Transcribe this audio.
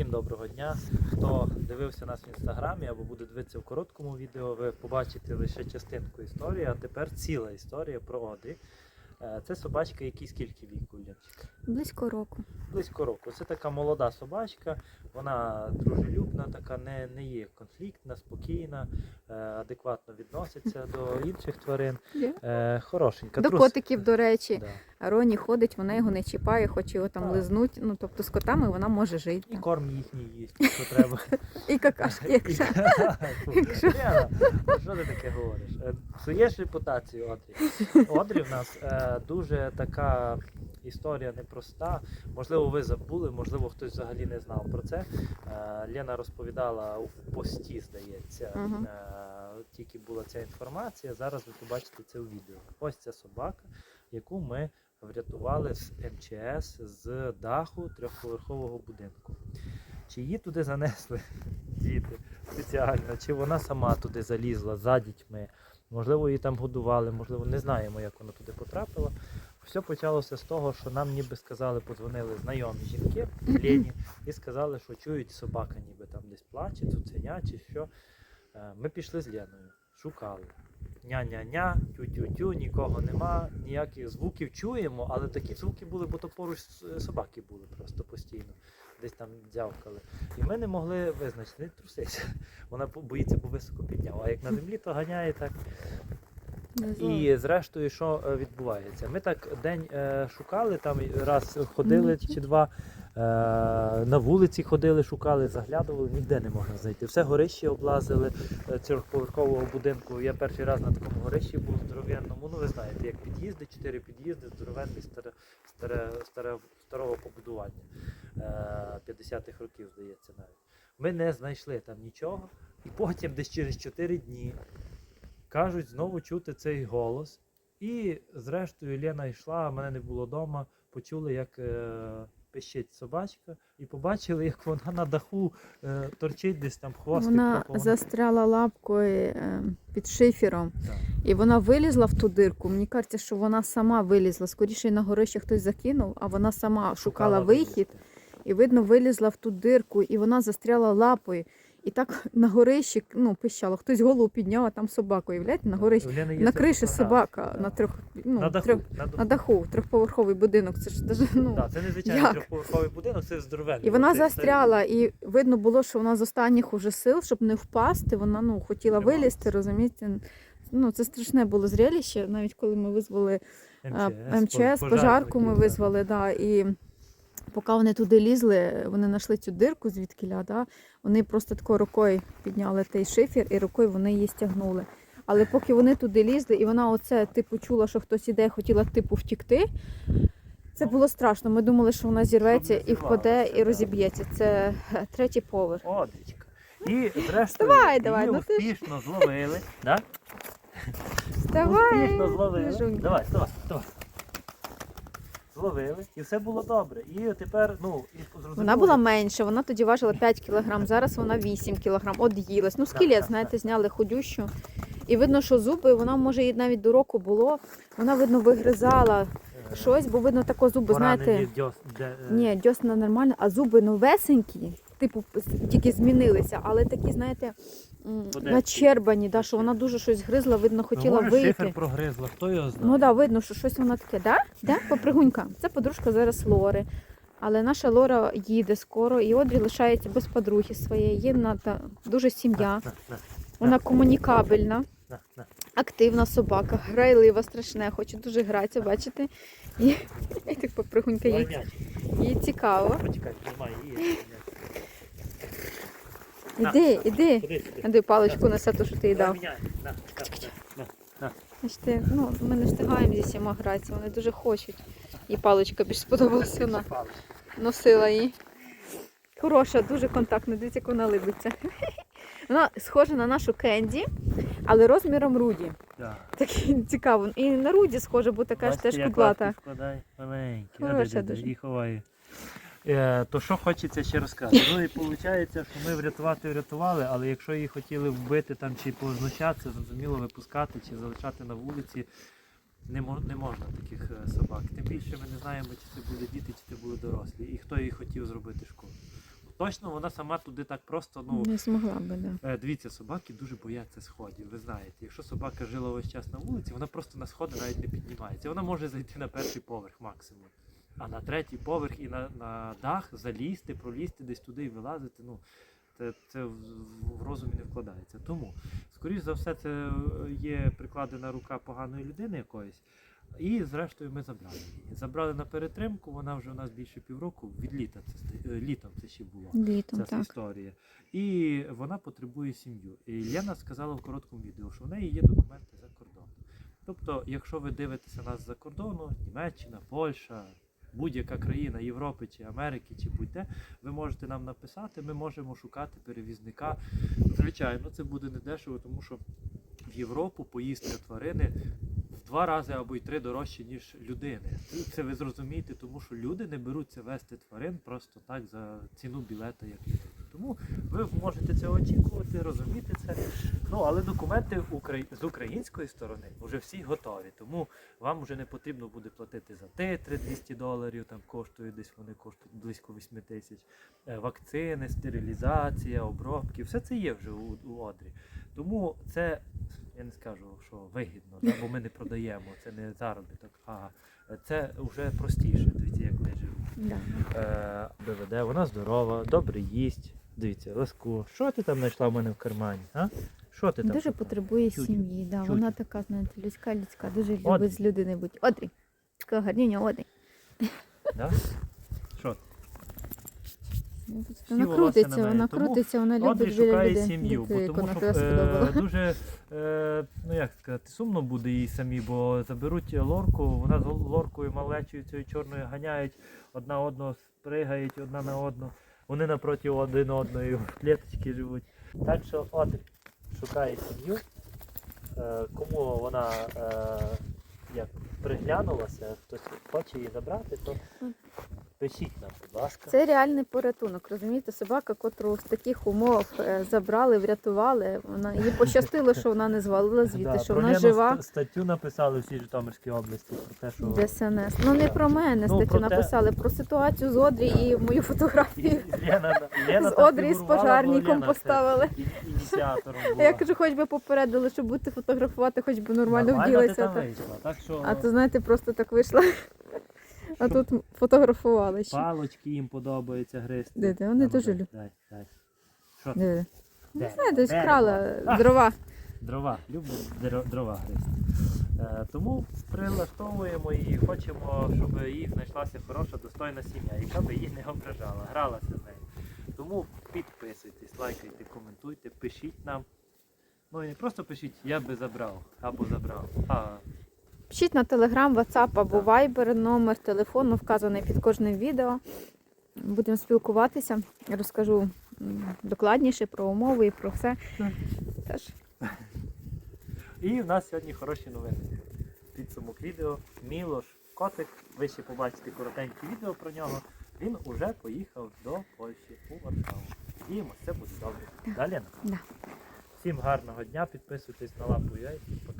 Всім доброго дня. Хто дивився нас в інстаграмі або буде дивитися в короткому відео, ви побачите лише частинку історії, а тепер ціла історія про Одрі. Е, Це собачка, якій скільки віку? Близько року. Близько року. Це така молода собачка, вона дружелюбна, така не, не є конфліктна, спокійна, е, адекватно відноситься до інших тварин. Є. Е, Хорошенька. До трус- котиків, до речі, Да. а Роні ходить, вона його не чіпає, хоче його там лизнуть. Ну тобто з котами вона може жити. І корм їхній їсть, що треба. І какашки, якщо. Лена, ну Що ти таке говориш? Псуєш репутацію Одрі. Одрі в нас дуже така історія непроста. Можливо, ви забули, можливо, хтось взагалі не знав про це. Е, Лена розповідала у пості, здається, е, тільки була ця інформація. Зараз ви побачите це у відео. Ось ця собака, яку ми врятували з МЧС з даху трьохповерхового будинку. Чи її туди занесли діти спеціально, чи вона сама туди залізла за дітьми. Можливо, її там годували, можливо, не знаємо, як вона туди потрапила. Все почалося з того, що нам ніби сказали, подзвонили знайомі жінки Лені і сказали, що чують собака ніби там десь плаче, цуценя чи що. Е, Ми пішли з Леною, шукали. Ня-ня-ня, тю-тю-тю, нікого нема, ніяких звуків чуємо, але такі звуки були, бо то поруч собаки були просто постійно, десь там дзявкали. І ми не могли визначити, не трусися. Вона боїться, бо високо підняв. А як на землі, то ганяє так. І зрештою, що е, відбувається? Ми так день е, шукали, там раз ходили чи два, е, на вулиці ходили, шукали, заглядували, ніде не можна знайти. Все горище облазили цьогоповерхового будинку. Я перший раз на такому горищі був здоровенному. Ну ви знаєте, як під'їзди, чотири під'їзди, здоровенний старе, старе, старе, старого побудування. Е, 50-х років, здається, навіть. Ми не знайшли там нічого. І потім десь через 4 дні кажуть, знову чути цей голос. І зрештою Лена йшла, а мене не було вдома, почули, як е, пищить собачка, і побачили, як вона на даху е, торчить десь там хвостик. Вона застряла лапкою е, під шифером, Так. і вона вилізла в ту дирку. Мені кажеться, що вона сама вилізла. Скоріше на горище хтось закинув, а вона сама шукала вихід. вилізти. І видно, вилізла в ту дирку, і вона застряла лапою. І так на горищі ну, пищала. Хтось голову підняв, а там собака, уявляєте, на горищі. На криші собака, да. на трьох, ну, на даху. трьох, на даху. на даху, трьохповерховий будинок. Це ж даже, ну. Так, це не звичайний трьохповерховий будинок, це здоровенний. І вона Оцей застряла, і видно було, що вона з останніх уже сил, щоб не впасти, вона ну, хотіла Трималась. вилізти, розумієте. Ну, це страшне було зрелище, навіть коли ми визвали старий а, МЧС, пожарку ми визвали, да, і поки вони туди лізли, вони знайшли цю дирку звідкиля, да, вони просто такою рукою підняли той шифер і рукою вони її стягнули. Але поки вони туди лізли, і вона оце типу чула, що хтось іде, хотіла типу втікти. Це було страшно. Ми думали, що вона зірветься і впаде, і розіб'ється. Це е, третій поверх. Одрічка. І зрештою Давай, давай, її ну ти ж- успішно зловили. Да? Вставай, Успішно зловили. Давай, давай, давай. Зловили, і все було добре. І тепер, ну, і зрозуміло, Вона була менше, вона тоді важила 5 кг, зараз вона 8 кг, од'їлась. Ну, скелет, знаєте, зняли худющу. І видно, що зуби, вона може і навіть до року було. Вона, видно, вигризала е, щось, бо видно тако зуби, знаєте. е, Ні, дьосна нормальна, а зуби новесенькі, типу, тільки змінилися, але такі, знаєте, начербані, да, що вона дуже щось гризла, видно, ну, хотіла може, вийти. шифер прогризла, хто його знає. Ну так, да, видно, що щось вона таке, да? Да? Попригунька. Це подружка зараз Лори. Але наша Лора їде скоро, і Одрі лишається без подруги своєї. Є та, дуже сім'я. На, на, Вона комунікабельна, на, на. активна собака, грайлива, страшне, хоче дуже гратися, бачите? І, так попригунька їй цікаво. Іди, іди. Іди паличку несе ту, що ти їй дав. Бачите, ну, ми не встигаємо зі всіма гратися, вони дуже хочуть. І паличка більш сподобалася вона. Носила її. Хороша, дуже контактна, дивіться, як вона либиться. Вона схожа на нашу Кенді, але розміром Руді. Да. Так цікаво. І на Руді схожа, бо така ж теж кудлата. Хороша дуже. Е, то що хочеться ще розказати? Ну і виходить, що ми врятувати врятували, але якщо її хотіли вбити там чи познущатися, зрозуміло, випускати чи залишати на вулиці, не, не можна таких е, собак. Тим більше ми не знаємо, чи це були діти, чи це були дорослі, і хто їй хотів зробити шкоду. точно вона сама туди так просто, ну. Не змогла би, да. Е, Дивіться, собаки дуже бояться сходів. Ви знаєте, якщо собака жила весь час на вулиці, вона просто на сходи навіть не піднімається. Вона може зайти на перший поверх максимум. А на третій поверх і на, на дах залізти, пролізти десь туди і вилазити. Ну, це, це в, в розумі не вкладається. Тому, скоріш за все, це є прикладена рука поганої людини якоїсь. І зрештою ми забрали її. Забрали на перетримку, вона вже у нас більше півроку від літа. Це е, літом це ще було Літом, ця так. історія. І вона потребує сім'ю. І Лена сказала в короткому відео, що в неї є документи за кордоном. Тобто, якщо ви дивитеся нас за кордону, Німеччина, Польща, будь-яка країна Європи чи Америки, чи будь-де, ви можете нам написати, ми можемо шукати перевізника. Звичайно, це буде недешево, тому що в Європу поїздка тварини два рази або й три дорожче, ніж людини. Це ви зрозумієте, тому що люди не беруться вести тварин просто так за ціну білета, як людина. Тому ви можете це очікувати, розуміти це. Ну але документи з української сторони вже всі готові. Тому вам вже не потрібно буде платити за титри 200 доларів, там коштує десь вони коштують близько 8 тисяч. Е, Вакцини, стерилізація, обробки, все це є вже у, у Одрі. Тому це я не скажу, що вигідно, да, бо ми не продаємо, це не заробіток, а це вже простіше. Дивіться, як живуть. Да. Е, БВД, вона здорова, добре їсть. Дивіться, ласку. Що ти там знайшла в мене в кармані? А? Що ти там? Дуже шукала? потребує Чудо. сім'ї. Да. Вона така, знаєте, людська, людська, дуже Одрі. любить з людини бути. Одрі. Така гарніня, Одрі. Да? Що? Вона волосся крутиться, на неї. вона Тому крутиться, вона Одрі любить біля шукає людей. сім'ю, бо тому вона що е, сподобала. дуже, е, ну як сказати, сумно буде їй самі, бо заберуть лорку, вона з лоркою малечою цією чорною ганяють, одна одного спригають, одна на одну. Вони напроти один одної в клеточці живуть. Так що от шукає сім'ю. Е, кому вона е, як приглянулася, хтось хоче її забрати, то пишіть нам, будь ласка. Це реальний порятунок, розумієте, собака, котру з таких умов е, забрали, врятували. Вона їй пощастило, що вона не звалила звідти, Да, що вона жива. Статтю написали всій Житомирській області про те, що ДСНС. Ну не про мене Ну, статтю про те- написали, про ситуацію з Одрі і мою фотографію. Лена, Лена З Одрі з Лена поставили. Я кажу, хоч би попередили, щоб бути фотографувати, хоч би нормально вділися. там та. вийшла, так що А то знаєте, просто так вийшла. А тут фотографували ще. палочки їм подобається гристи. Де, де, вони дуже люблять. Дай, дай. Що ти? Де? Де? Не знаю, десь Де? крала А, дрова. Дрова, люблю дро- дрова гристи. Е, тому прилаштовуємо її, хочемо, щоб їй знайшлася хороша, достойна сім'я, яка би її не ображала, гралася з нею. Тому підписуйтесь, лайкайте, коментуйте, пишіть нам. Ну і не просто пишіть, я би забрав або забрав. А Пишіть на Telegram, WhatsApp або Viber, номер телефону вказаний під кожним відео. Будемо спілкуватися. Розкажу докладніше про умови і про все. Теж І в нас сьогодні хороші новини. Підсумок відео. Мілош Котик. Ви ще побачите коротеньке відео про нього. Він уже поїхав до Польщі у Варшаву. Надіємося, це буде добре. Далі. Да. Всім гарного дня, підписуйтесь на лапу яйця. Пока.